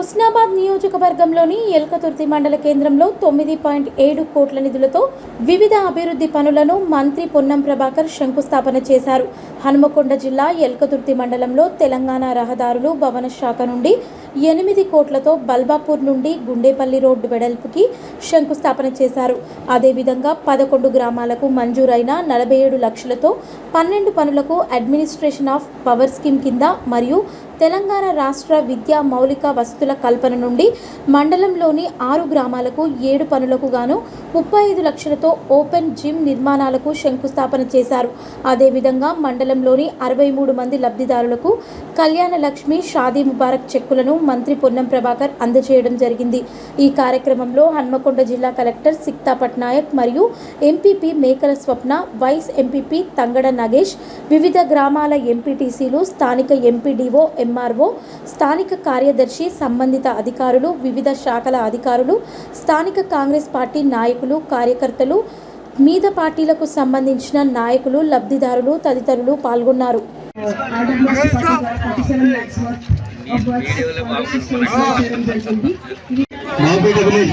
హుస్నాబాద్ నియోజకవర్గంలోని ఎల్కతుర్తి మండల కేంద్రంలో తొమ్మిది పాయింట్ ఏడు కోట్ల నిధులతో వివిధ అభివృద్ధి పనులను మంత్రి పొన్నం ప్రభాకర్ శంకుస్థాపన చేశారు. హనుమకొండ జిల్లా ఎల్కతుర్తి మండలంలో తెలంగాణ రహదారులు భవన శాఖ నుండి ఎనిమిది కోట్లతో బల్బాపూర్ నుండి గుండేపల్లి రోడ్డు వెడల్పుకి శంకుస్థాపన చేశారు. అదేవిధంగా పదకొండు గ్రామాలకు మంజూరైన నలభై ఏడు లక్షలతో పన్నెండు పనులకు అడ్మినిస్ట్రేషన్ ఆఫ్ పవర్ స్కీమ్ కింద మరియు తెలంగాణ రాష్ట్ర విద్యా మౌలిక వసతుల కల్పన నుండి మండలంలోని ఆరు గ్రామాలకు ఏడు పనులకు గాను ముప్పై ఐదు లక్షలతో ఓపెన్ జిమ్ నిర్మాణాలకు శంకుస్థాపన చేశారు. అదేవిధంగా మండలంలోని అరవై మూడు మంది లబ్ధిదారులకు కళ్యాణ లక్ష్మి షాదీ ముబారక్ చెక్కులను మంత్రి పొన్నం ప్రభాకర్ అందజేయడం జరిగింది. ఈ కార్యక్రమంలో హన్మకొండ జిల్లా కలెక్టర్ సిక్తా పట్నాయక్ మరియు MPP Mekala Swapna vice MPP Thangada Nagesh వివిధ గ్రామాల ఎంపీటీసీలు స్థానిక ఎంపీడీఓ ఎంఆర్ఓ స్థానిక కార్యదర్శి సంబంధిత అధికారులు వివిధ శాఖల అధికారులు స్థానిక కాంగ్రెస్ పార్టీ నాయకులు కార్యకర్తలు మీద పార్టీలకు సంబంధించిన నాయకులు లబ్ధిదారులు తదితరులు పాల్గొన్నారు. RWS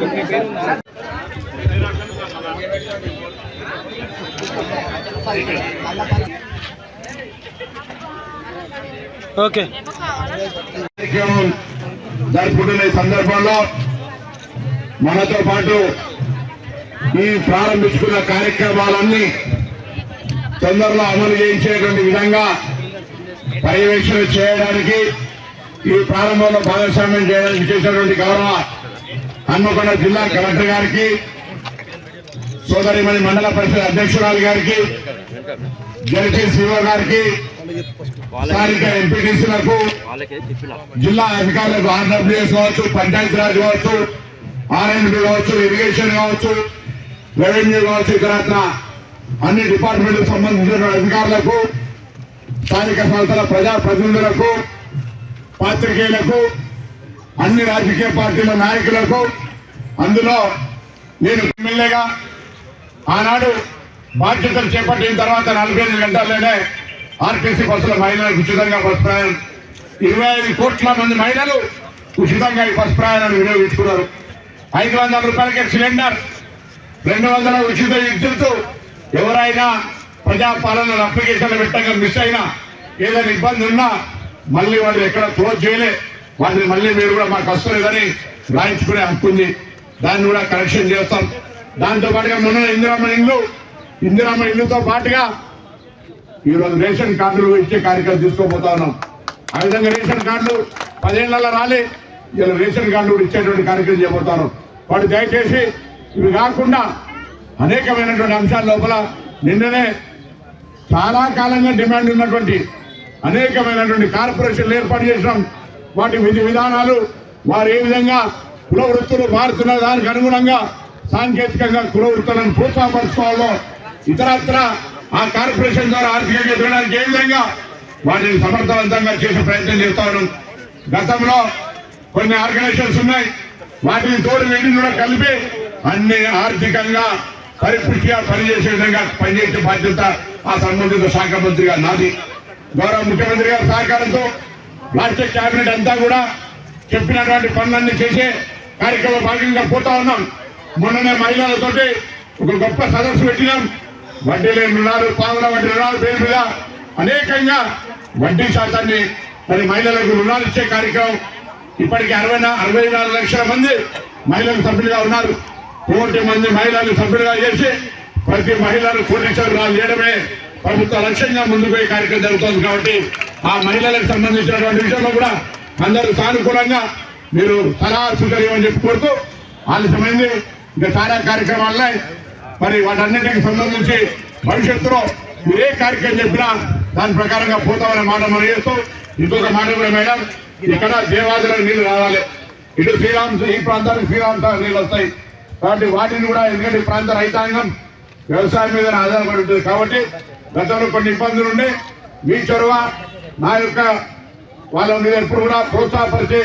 ముందుకు రండి ఓకే. కార్యక్రమం సందర్భంలో మనతో పాటు ఈ ప్రారంభించుకున్న కార్యక్రమాలన్నీ తొందరలో అమలు చేయించేటువంటి విధంగా పర్యవేక్షణ చేయడానికి ఈ ప్రారంభంలో భాగస్వామ్యం చేయడానికి చేసినటువంటి గౌరవ హన్మకొండ జిల్లా కలెక్టర్ గారికి సోదరిమణి మండల పరిషత్ అధ్యక్షురాలు గారికి జడ్పీ సిఓ గారికి స్థానిక ఎంపీటీసీలకు జిల్లా అధికారులకు ఆర్డబ్ల్యూఎస్ కావచ్చు పంచాయతీ రాజ్ కావచ్చు ఆర్ఎండ్బి కావచ్చు ఇరిగేషన్ కావచ్చు రెవెన్యూ కావచ్చు ఇతరత్ర అన్ని డిపార్ట్మెంట్లకు సంబంధించిన అధికారులకు స్థానిక సంస్థల ప్రజా ప్రతినిధులకు పాత్రికేయులకు అన్ని రాజకీయ పార్టీల నాయకులకు అందులో నేను ఎమ్మెల్యేగా ఆనాడు బాధ్యతలు చేపట్టిన తర్వాత నలభై ఐదు గంటల్లోనే ఆర్టీసీ బస్సుల మహిళలకు ఉచితంగా బస్ ప్రయాణం. ఇరవై ఐదు కోట్ల మంది మహిళలు ఉచితంగా ఈ బస్ ప్రయాణాన్ని వినియోగించుకున్నారు. ఐదు వందల రూపాయలకే సిలిండర్ రెండు వందల ఉచిత విద్యుత్తు ఎవరైనా ప్రజాపాలన అప్లికేషన్లు పెట్టగా మిస్ అయినా ఏదైనా ఇబ్బంది ఉన్నా మళ్ళీ వాళ్ళు ఎక్కడ క్లోజ్ చేయలే. వాటిని మళ్ళీ మీరు కూడా మాకు వస్తలేదని రాయించుకునే హక్కు ఉంది. దాన్ని కూడా కరెక్షన్ చేస్తాం. దాంతో పాటుగా మొన్న ఇందిరామ్మ ఇల్లు ఇందిరామ్మ ఇల్లుతో పాటుగా ఈరోజు రేషన్ కార్డులు ఇచ్చే కార్యక్రమం తీసుకోబోతా ఉన్నాం. ఆ విధంగా రేషన్ కార్డులు పదేళ్ళలో రాలే. ఇలా రేషన్ కార్డు కూడా ఇచ్చేటువంటి కార్యక్రమం చేయబోతాను వాడు దయచేసి ఇవి కాకుండా అనేకమైనటువంటి అంశాల లోపల నిన్ననే చాలా కాలంగా డిమాండ్ ఉన్నటువంటి అనేకమైనటువంటి కార్పొరేషన్లు ఏర్పాటు చేసినాం. వాటి విధి విధానాలు వారు ఏ విధంగా కుల వృత్తులు మారుతున్న దానికి అనుగుణంగా సాంకేతికంగా కుల వృత్తులను ప్రోత్సాహపరచుకోవాలో ఇతరత్ర ఆ కార్పొరేషన్ ద్వారా ఆర్థికంగా ఎదగడానికి ఏ విధంగా వాటిని సమర్థవంతంగా చేసే ప్రయత్నం చేస్తాను గతంలో కొన్ని ఆర్గనైజేషన్స్ ఉన్నాయి. వాటిని తోడు వెళ్ళి కూడా కలిపి అన్ని ఆర్థికంగా పరిపుష్టిగా పనిచేసే విధంగా పనిచేసే బాధ్యత ఆ సంబంధిత శాఖ మంత్రిగా నాది. గౌరవ ముఖ్యమంత్రి గారి సహకారంతో రాష్ట్ర కేబినెట్ అంతా కూడా చెప్పినటువంటి పనులన్నీ చేసే కార్యక్రమ భాగంగా పోతా ఉన్నాం. మొన్ననే మహిళలతోటి ఒక గొప్ప సదస్సు పెట్టినాం. వడ్డీ లేని రుణాలు పావుల వడ్డీ రుణాలు పేరు మీద అనేకంగా వడ్డీ శాతాన్ని మరి మహిళలకు రుణాలు ఇచ్చే కార్యక్రమం ఇప్పటికి అరవై అరవై నాలుగు లక్షల మంది మహిళలు సభ్యులుగా ఉన్నారు. కోటి మంది మహిళలు సభ్యులుగా చేసి ప్రతి మహిళలు కోటీశ్వర రుణాలు చేయడమే ప్రభుత్వ లక్ష్యంగా ముందుకు పోయే కార్యక్రమం జరుగుతుంది కాబట్టి ఆ మహిళలకు సంబంధించినటువంటి విషయంలో కూడా అందరూ సానుకూలంగా మీరు సలహా సూచన చెప్పి కోరుతూ ఆలస్యమైంది. ఇంకా చాలా కార్యక్రమాలు. ఉన్నాయి మరి వాటన్నిటికి సంబంధించి భవిష్యత్తులో మీరు ఏ కార్యక్రమం చెప్పినా దాని ప్రకారంగా పోతామనే మాట మనం చేస్తూ ఇంకొక మాట కూడా మేడం ఇక్కడ దేవాదులకు నీళ్ళు రావాలి. ఇటు శ్రీరామ్ ఈ ప్రాంతానికి శ్రీరామ్ నీళ్ళు వస్తాయి. కాబట్టి వాటిని కూడా ఎందుకంటే ప్రాంత రైతాంగం వ్యవసాయం మీద ఆధారపడి ఉంటుంది. కాబట్టి గతంలో కొన్ని ఇబ్బందులు ఉండే. మీ చొరవ నా యొక్క వాళ్ళ మీద ఎప్పుడు కూడా ప్రోత్సాహపరిచే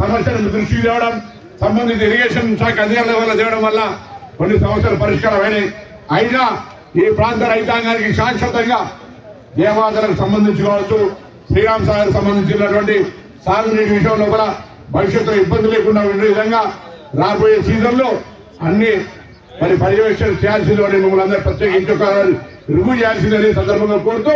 సమస్యలను దృష్టికి తేవడం సంబంధిత ఇరిగేషన్ శాఖ అధికారుల వల్ల తేవడం వల్ల కొన్ని సమస్యలు పరిష్కారమైనవి అయినా ఈ ప్రాంత రైతాంగానికి శాశ్వతంగా దేవాదలకు సంబంధించి కావచ్చు శ్రీరామ్ సాగర్ సంబంధించినటువంటి సాగునీటి విషయంలో కూడా భవిష్యత్తులో ఇబ్బంది లేకుండా ఉండే విధంగా రాబోయే సీజన్లో అన్ని మరి పర్యవేక్షణ చేయాల్సింది మిమ్మల్ని అందరూ ప్రత్యేకించుకోవాలని ఒక చేయాల్సిందని సందర్భంగా కోరుతూ